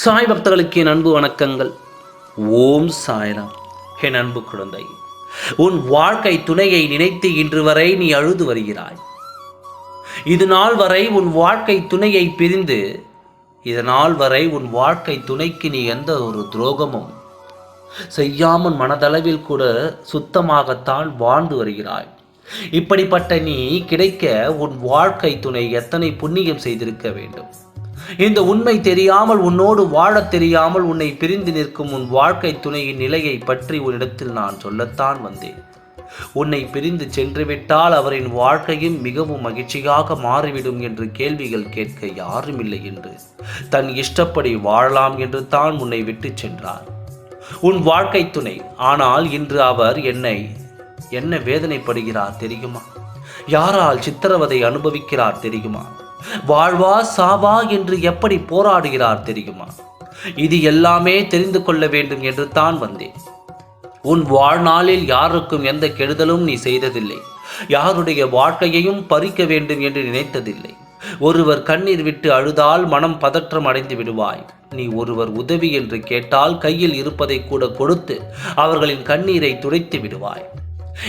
சாய் பக்தர்களுக்கு என் அன்பு வணக்கங்கள். ஓம் சாய்ராம். என் அன்பு குழந்தை உன் வாழ்க்கை துணையை நினைத்து இன்று வரை நீ அழுது வருகிறாய். இது நாள் வரை உன் வாழ்க்கை துணையை பிரிந்து இது நாள் வரை உன் வாழ்க்கை துணைக்கு நீ எந்த ஒரு துரோகமும் செய்யாமல் மனதளவில் கூட சுத்தமாகத்தான் வாழ்ந்து வருகிறாய். இப்படிப்பட்ட நீ கிடைக்க உன் வாழ்க்கை துணை எத்தனை புண்ணியம் செய்திருக்க வேண்டும்? இந்த உண்மை தெரியாமல் உன்னோடு வாழத் தெரியாமல் உன்னை பிரிந்து நிற்கும் உன் வாழ்க்கை துணையின் நிலையை பற்றி உன்னிடத்தில் நான் சொல்லத்தான் வந்தேன். உன்னை பிரிந்து சென்று விட்டால் அவரின் வாழ்க்கையும் மிகவும் மகிழ்ச்சியாக மாறிவிடும் என்று கேள்விகள் கேட்க யாரும் இல்லை என்று. தன் இஷ்டப்படி வாழலாம் என்று தான் உன்னை விட்டு சென்றார். உன் வாழ்க்கை துணை. ஆனால் இன்று அவர் என்னை என்ன வேதனைப்படுகிறார் தெரியுமா? யாரால் சித்திரவதை அனுபவிக்கிறார் தெரியுமா? வாழ்வா சாவா என்று எப்படி போராடுகிறார் தெரியுமா? இது எல்லாமே தெரிந்து கொள்ள வேண்டும் என்று தான் வந்தேன். உன் வாழ்நாளில் யாருக்கும் எந்த கெடுதலும் நீ செய்ததில்லை. யாருடைய வாழ்க்கையையும் பறிக்க வேண்டும் என்று நினைத்ததில்லை. ஒருவர் கண்ணீர் விட்டு அழுதால் மனம் பதற்றம் அடைந்து விடுவாய். நீ ஒருவர் உதவி என்று கேட்டால் கையில் இருப்பதை கூட கொடுத்து அவர்களின் கண்ணீரை துடைத்து விடுவாய்.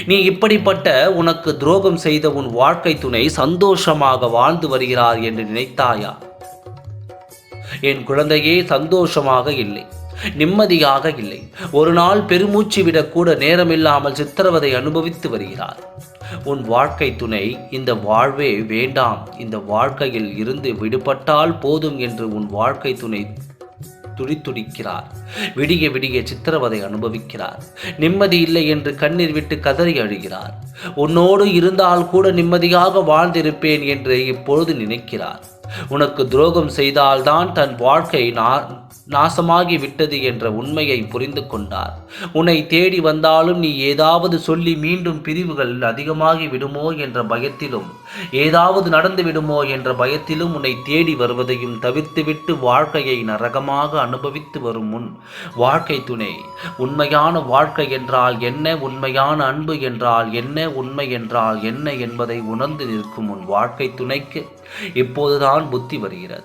நீ இப்படிப்பட்ட உனக்கு துரோகம் செய்த உன் வாழ்க்கை துணை சந்தோஷமாக வாழ்ந்து வருகிறார் என்று நினைத்தாயா? என் குழந்தையே சந்தோஷமாக இல்லை நிம்மதியாக இல்லை. ஒரு நாள் பெருமூச்சு விடக்கூட நேரமில்லாமல் சித்திரவதை அனுபவித்து வருகிறார். உன் வாழ்க்கை துணை இந்த வாழ்வே வேண்டாம். இந்த வாழ்க்கையில் இருந்து விடுபட்டால் போதும் என்று உன் வாழ்க்கை துணை துடித்துடிக்கிறார். விடிய விடிய சித்திரவதை அனுபவிக்கிறார். நிம்மதி இல்லை என்று கண்ணீர் விட்டு கதறி அழுகிறார். உன்னோடு இருந்தால் கூட நிம்மதியாக வாழ்ந்திருப்பேன் என்று இப்பொழுது நினைக்கிறார். உனக்கு துரோகம் செய்தால்தான் தன் வாழ்க்கை நா நாசமாகி விட்டது என்ற உண்மையை புரிந்து கொண்டார். உன்னை தேடி வந்தாலும் நீ ஏதாவது சொல்லி மீண்டும் பிரிவுகள் அதிகமாகி விடுமோ என்ற பயத்திலும் ஏதாவது நடந்து விடுமோ என்ற பயத்திலும் உன்னை தேடி வருவதையும் தவிர்த்துவிட்டு வாழ்க்கையை நரகமாக அனுபவித்து வரும் முன் வாழ்க்கை துணை. உண்மையான வாழ்க்கை என்றால் என்ன? உண்மையான அன்பு என்றால் என்ன? உண்மை என்றால் என்ன என்பதை உணர்ந்து நிற்கும் உன் வாழ்க்கை துணைக்கு. இப்போதுதான் புத்தி வருகிறது.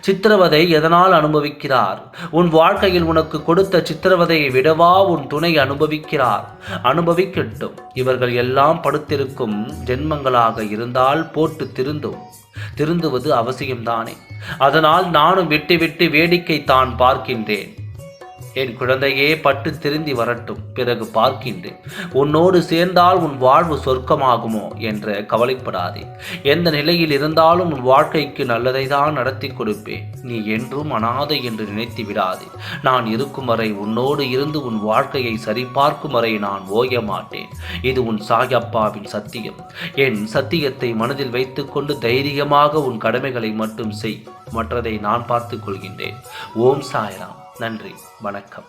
சித்திரவதை எதனால் அனுபவிக்கிறார்? உன் வாழ்க்கையில் உனக்கு கொடுத்த சித்திரவதையை விடவா உன் துணை அனுபவிக்கிறார்? அனுபவிக்கட்டும். இவர்கள் எல்லாம் படுத்திருக்கும் ஜென்மங்களாக இருந்தால் போட்டு திருந்தும். திருந்துவது அவசியம்தானே. அதனால் நானும் விட்டு விட்டு வேடிக்கை தான் பார்க்கின்றேன். என் குழந்தையே பட்டு திருந்தி வரட்டும் பிறகு பார்க்கின்றேன். உன்னோடு சேர்ந்தால் உன் வாழ்வு சொர்க்கமாகுமோ என்று கவலைப்படாதே. எந்த நிலையில் இருந்தாலும் உன் வாழ்க்கைக்கு நல்லதை தான் நடத்தி கொடுப்பேன். நீ என்றும் அனாதை என்று நினைத்து விடாதே. நான் இருக்கும் வரை உன்னோடு இருந்து உன் வாழ்க்கையை சரிபார்க்கும் வரை நான் ஓய மாட்டேன். இது உன் சாயப்பாவின் சத்தியம். என் சத்தியத்தை மனதில் வைத்துக்கொண்டு தைரியமாக உன் கடமைகளை மட்டும் செய். மற்றதை நான் பார்த்துக் கொள்கின்றேன். ஓம் சாய்ராம். நன்றி. வணக்கம்.